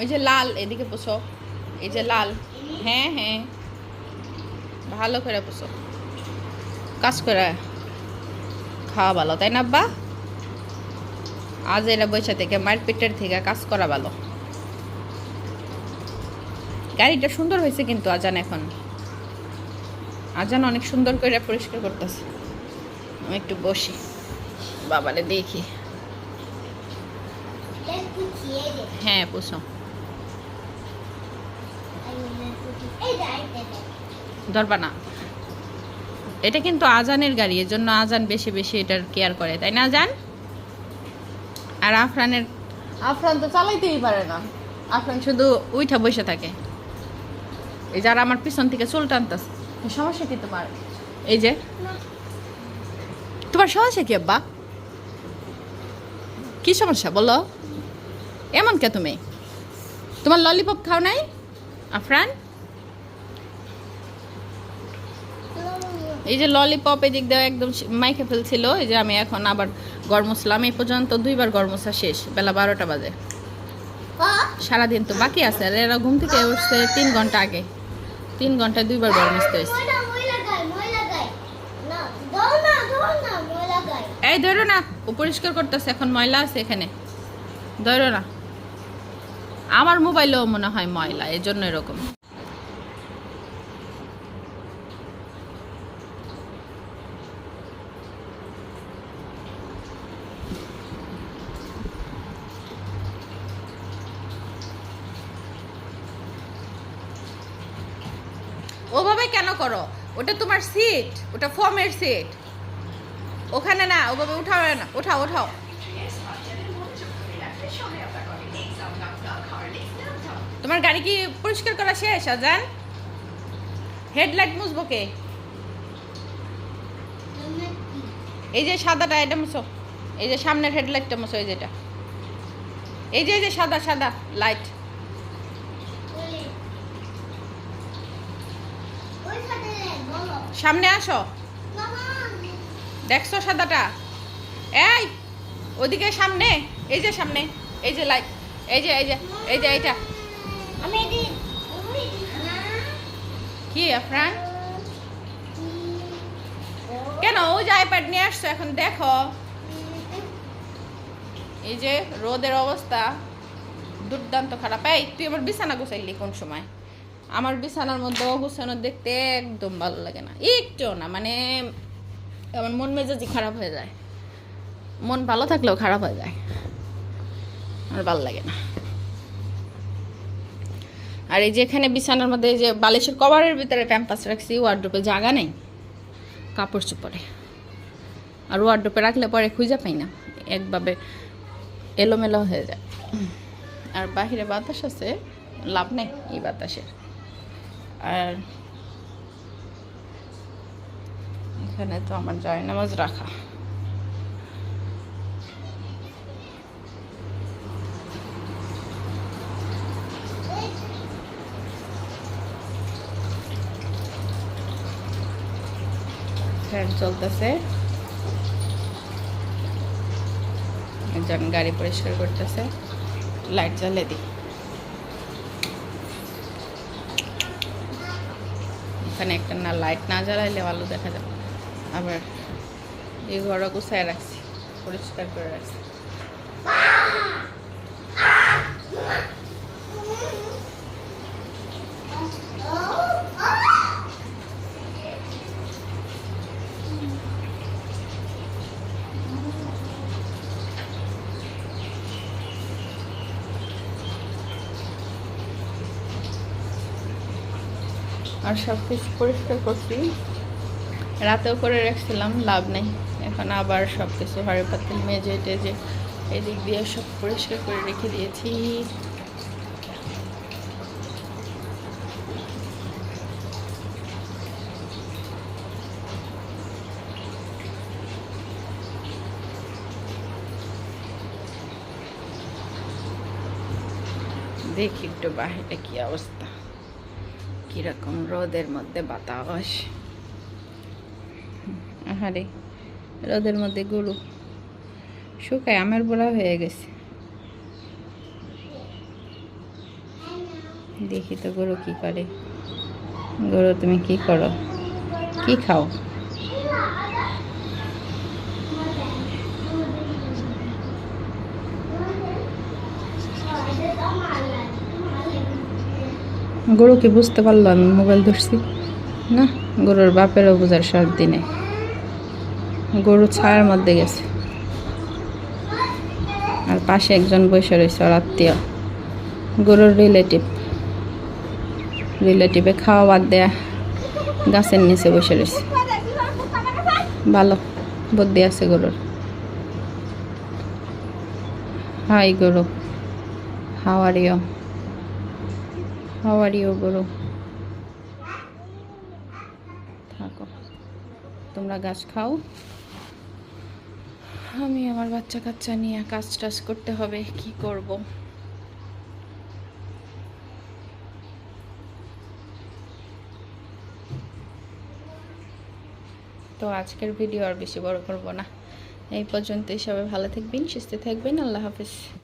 ওই যে লাল, এদিকে পোষো। এই যে লাল। হ্যাঁ হ্যাঁ। ভালো করে পোষো। কাজ করে খাওয়া ভালো, তাই না আব্বা? আজ এরা বৈশা থেকে, মায়ের পেটের থেকে কাজ করা ভালো। গাড়িটা সুন্দর হয়েছে কিন্তু আজান এখন। আজান অনেক সুন্দর করে পরিষ্কার করতেছে। আমি একটু বসি। বাবারে দেখি। হ্যাঁ পুষো। ধরবা না। এটা কিন্তু আজানের গাড়ি এর জন্য আজান বেশি বেশি এটার কেয়ার করে তাই না আজান? আর আফরানের? আফরান তো চালাইতেই পারে না। আফরান শুধু উইঠা বসে থাকে। এই যারা আমার পিছন থেকে চুল টানতেছে। সমস্যা কি তোমার? এই যে। তোমার সমস্যা কি আব্বা? কি সমস্যা বলো? এমন কে তুমি? তোমার ললিপপ খাও নাই? আফরান? এই যে ললিপপ এদিক দিয়ে একদম মাইকে ফেলছিল, এই যে আমি এখন আবার গরমসলাম এই পর্যন্ত দুইবার গরমসা শেষ, বেলা বারোটা বাজে। সারাদিন তো বাকি আছে, আর এরা ঘুম থেকে উঠছে তিন ঘণ্টা আগে। তিন ঘন্টায় দুইবার গরমসতে হয়েছে। এই ধরো না, ও পরিষ্কার করতেছে, এখন ময়লা আছে এখানে। ধরো না। আমার মোবাইলেও মনে হয় ময়লা এই জন্য এরকম। ওভাবে কেন করো? ওটা তোমার সিট ওটা ফর্মের সিট ওখানে না, ওভাবে উঠাও না, উঠাও উঠাও। তোমার গাড়ি কি পরিষ্কার করা শেষ, আজান? হেডলাইট মুছবো কে? এই যে সাদাটা, এটা মুছো। এই যে সামনের হেডলাইটটা মুছো, এই যেটা। এই যে এই যে সাদা সাদা লাইট সামনে আসো। দেখছ সাদাটা? এই, ওদিকে সামনে, এই যে সামনে, এই যে লাইট এই যে এই যে এই যে এইটা। কি আফরান? কেন? ও যে আইপ্যাড নিয়ে আসছো এখন দেখো। এই যে রোদের অবস্থা দুর্দান্ত খারাপ। এই তুই আমার বিছানা গুছাইলি কোন সময়? আমার বিছানার মধ্যে গুছানো দেখতে একদম ভালো লাগে না। একটুও না মানে আমার মন মেজাজি খারাপ হয়ে যায়। মন ভালো থাকলেও খারাপ হয়ে যায়। আর ভালো লাগে না। আর এই যে এখানে বিছানার মধ্যে যে বালিশের কভারের ভিতরে প্যাম্পাস রাখছি ওয়ার্ড্রোপে জায়গা নেই, কাপড় চোপড়ে। আর ওয়ার্ড্রোপে রাখলে পরে খুঁজে পাই না, একভাবে এলোমেলো হয়ে যায়। আর বাহিরে বাতাস আছে, লাভ নেই এই বাতাসের। আর এখানে তো আমার জয় নামাজ রাখা। ফ্যান চলতেছে। একজন গাড়ি পরিষ্কার করতেছে। লাইট জ্বালিয়ে দিই। এখানে একটা না লাইট না জ্বালাইলে ভালো দেখা যাবে আবার এই ঘরও গুছায় রাখছি, পরিষ্কার করে রাখছি। আর সব কিছু পরিষ্কার করছি। রাতেও করে রাখছিলাম, লাভ নেই। এখন আবার সব কিছু হাড়ি পাতিল মেজে টেজে এদিক দিয়ে সব পরিষ্কার করে রেখে দিয়েছি। দেখি একটু বাহিরে কি অবস্থা। কীরকম রোদের মধ্যে বাতাস? আহারে, রোদের মধ্যে গরু। শুকায়, আমের বোলা হয়ে গেছে। দেখি তো গরু কি করে। গরু, তুমি কি করো? কি খাও? গরু কি বুঝতে পারল আমি মোবাইল ধরছি। না, গরুর বাপেরও বোঝার শান্তি নেই। গরু ছায়ার মধ্যে গেছে। আর পাশে একজন বসে রয়েছে ওর আত্মীয়। গরুর রিলেটিভ রিলেটিভে খাওয়া বাদ দেয়া গাছের নিচে বসে রয়েছে। ভালো, বুদ্ধি আছে গরুর। হাই গরু হাওয়ারিও হাওয়ারিও গরু থাকো। তোমরা গাছ খাও। আমি আমার বাচ্চা কাচ্চা নিয়ে কাজ টাজ করতে হবে, কি করব? তো আজকের ভিডিও আর বেশি বড় করব না। এই পর্যন্তই সবাই ভালো থাকবেন, সুস্থ থাকবেন, আল্লাহ হাফিজ।